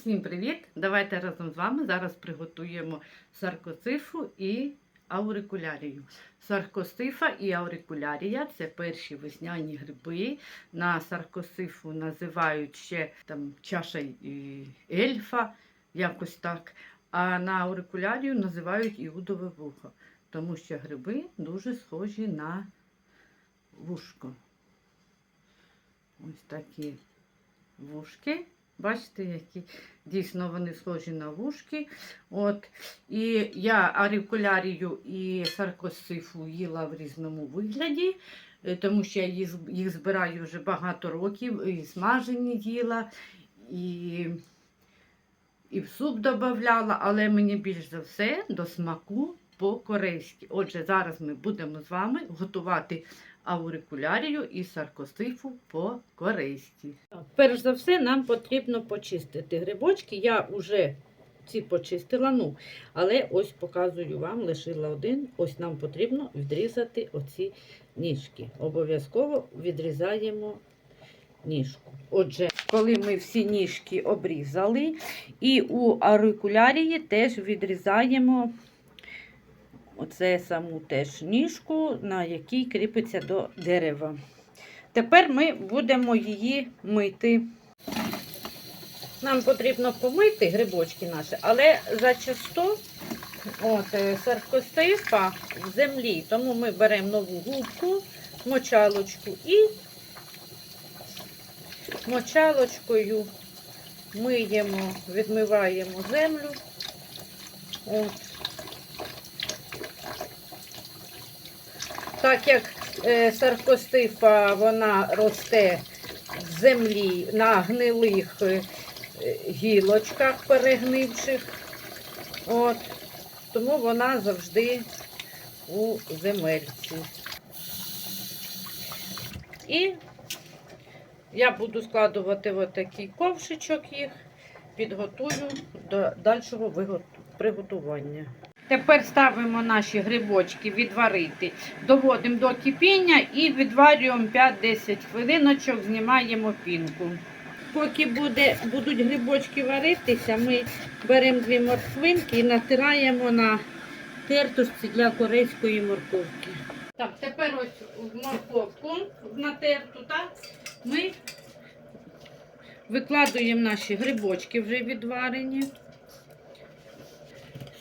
Всім привіт! Давайте разом з вами зараз приготуємо саркоцифу і аурикулярію. Саркосифа і аурикулярія це перші весняні гриби. На саркосифу називають ще там чаша ельфа, якось так. А на аурикулярію називають іудове вухо, тому що гриби дуже схожі на вушко. Ось такі вушки. Бачите, які дійсно вони схожі на вушки. От. І я арикулярію і саркосифу їла в різному вигляді, е, тому що я їх, збираю вже багато років, і смажені їла, і, і в суп додавала, але мені більш за все до смаку по-корейськи. Отже, зараз ми будемо з вами готувати аурикулярію і саркосифу по-корейськи. Перш за все, нам потрібно почистити грибочки. Я вже ці почистила, ну, але ось показую вам, лишила один. Ось нам потрібно відрізати оці ніжки. Обов'язково відрізаємо ніжку. Отже, коли ми всі ніжки обрізали, і у аурикулярії теж відрізаємо Оце саму теж ніжку, на якій кріпиться до дерева. Тепер ми будемо її мити. Нам потрібно помити грибочки наші, але зачасто от, е, саркостифа в землі. Тому ми беремо нову губку, мочалочку і мочалочкою миємо, відмиваємо землю. От. Так як е, саркостифа вона росте в землі на гнилих е, гілочках перегнивших, от, тому вона завжди у земельці. І я буду складувати в такий ковшичок їх, підготую до дальшого приготування. Тепер ставимо наші грибочки відварити, доводимо до кипіння і відварюємо 5-10 хвилиночок, знімаємо пінку. Поки буде, будуть грибочки варитися, ми беремо дві морквинки і натираємо на тертушці для корейської морковки. Так, тепер ось в морковку натерту, так, ми викладуємо наші грибочки вже відварені.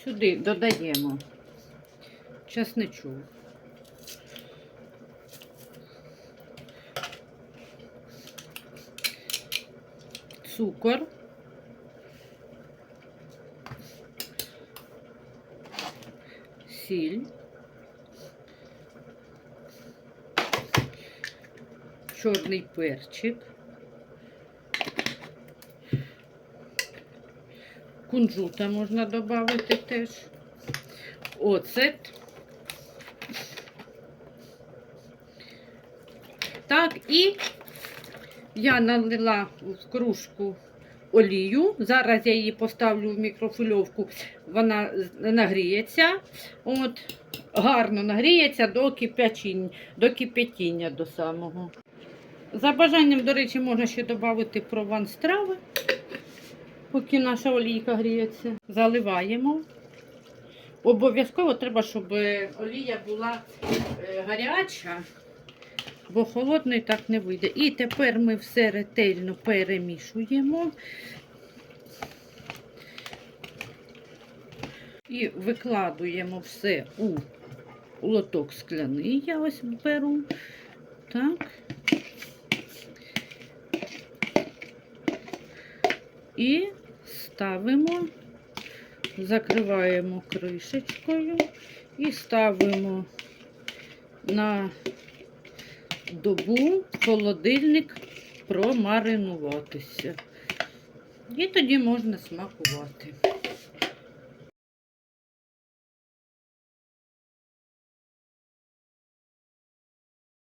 Сюди додаємо часничок. Цукор. Сіль. Чорний перчик. Кунжута можна додати теж. Оцет. Так, і я налила в кружку олію. Зараз я її поставлю в мікрофильовку, вона нагріється. От, гарно нагріється до кипячіння, до кипятіння до самого. За бажанням, до речі, можна ще додати прованс трави поки наша олійка гріється. Заливаємо. Обов'язково треба, щоб олія була е, гаряча, бо холодний так не вийде. І тепер ми все ретельно перемішуємо і викладуємо все у лоток скляний, я ось беру. Так. І ставимо, закриваємо кришечкою і ставимо на добу холодильник промаринуватися. І тоді можна смакувати.